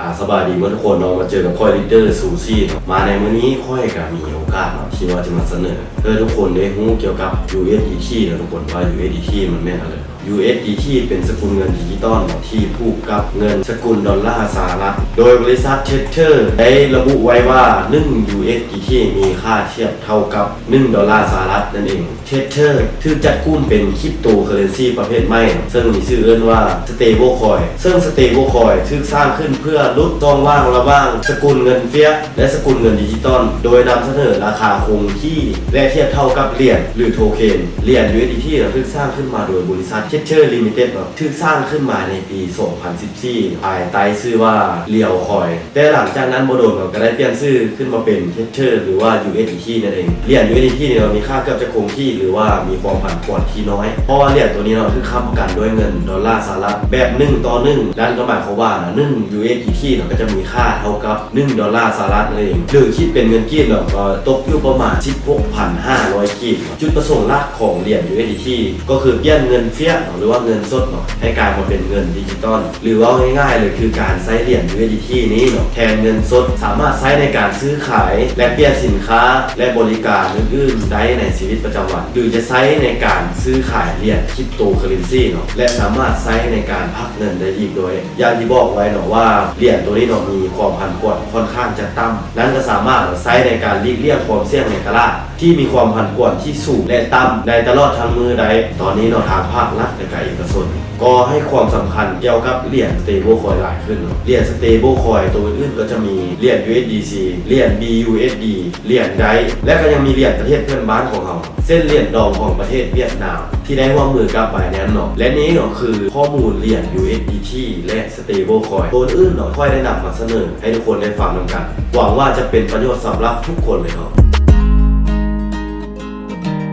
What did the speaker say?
อ่าสบายดีเมื่อทุกคนเนามาเจอกับค่อยลีดเดอร์ซูซี่มาในมื้อนี้ค่อยก็มีโอกาสเนาะที่ว่าจะมาเสนอเพื่อทุกคนได้รู้เกี่ยวกับ USDT นะทุกคนว่า USDT มันแม่นอะไร USDT เป็นสกุลเงินดิจิตอลที่ผูกกับเงินสกุลดอลลาร์สหรัฐ โดยบริษัทเทเทอร์ได้ระบุไว้ว่า 1 USDT มีค่าเทียบเท่ากับ 1 ดอลลาร์สหรัฐนั่นเองเทเทอร์ถือจัดกุ้มเป็นคริปโตเคอเรนซีประเภทใหม่ ซึ่งมีชื่อเอิ้นว่า Stable Coin ซึ่ง Stable Coin ถูกสร้างขึ้นเพื่อลดช่องว่างระว่าง สกุลเงินเฟียสและสกุลเงินดิจิตอลโดยนำเสนอราคาคงที่และเทียบเท่ากับเหรียญหรือโทเค็นเหรียญ USDT เนี่ถูกสร้างขึ้นมาโดยบริษัทเทเทอร์ลิมิเต็ดถูกสร้างขึ้นมาในปี 2014 ภายใต้ชื่อว่าเรียวคอย แต่หลังจากนั้นโมโดนก็ได้เปลี่ยนชื่อขึ้นมาเป็นเทเทอร์หรือว่า USDT นั่นเองเหรียญ USDT เนี่ยเรามีค่าเกือบจะคงที่หรือว่ามีความผันผวนที่น้อย เพราะว่าเหรียญตัวนี้เราคือค้ำประกันด้วยเงินดอลลาร์สหรัฐแบบ1ต่อ1นั่นก็หมายความว่านะ1 USDT เราก็จะมีค่าเท่ากับ1ดอลลาร์สหรัฐนั่นเองหรือคิดเป็นเงินกีบเราก็ตกอยู่ประมาณ 16,500 กีบจุดประสงค์หลักของเหรียญ USDT ก็คือเปลี่ยนเงินเฟียสหรือว่าเงินสดเนาะให้กลายมาเป็นเงินดิจิตอลหรือว่าง่ายๆเลยคือการใช้เหรียญ USDT นี้เนาะแทนเงินสดสามารถใช้ในการซื้อขาย และเปลี่ยนสินค้าและบริการอื่นๆได้ในชีวิตประจำวัน หรือจะใช้ในการซื้อขายเหรียญคริปโตเคอเรนซีเนาะและสามารถใช้ในการพักเงินได้อีกด้วยอย่างที่บอกไว้เนาะว่าเหรียญตัวนี้เนาะมีความผันผวนค่อนข้างจะต่ำนั้นก็สามารถใช้ในการลีกเลี่ยงความเสี่ยงในตลาดที่มีความผันผวนที่สูงและต่ำในตลอดทั้งมือใดตอนนี้เนาะทางภาครัฐ เอกชนก็ให้ความสำคัญเกี่ยวกับเหรียญ stable coin หลายขึ้นเนาะเหรียญ stable coin ตัวอื่นก็จะมีเหรียญ USDC เหรียญ BUSD เหรียญไดและก็ยังมีเหรียญประเทศเพื่อนบ้านของเราเส้นเหรียญดองของประเทศเวียดนาม ที่ได้ร่วมมือกับไบแนนเนาะและนี้เนาะคือข้อมูลเหรียญ USDT และ stable coin ตัวอื่นเนาะค่อยได้นำมาเสนอให้ทุกคนได้ฟังกัน หวังว่าจะเป็นประโยชน์สำหรับทุกคนเลยเนาะ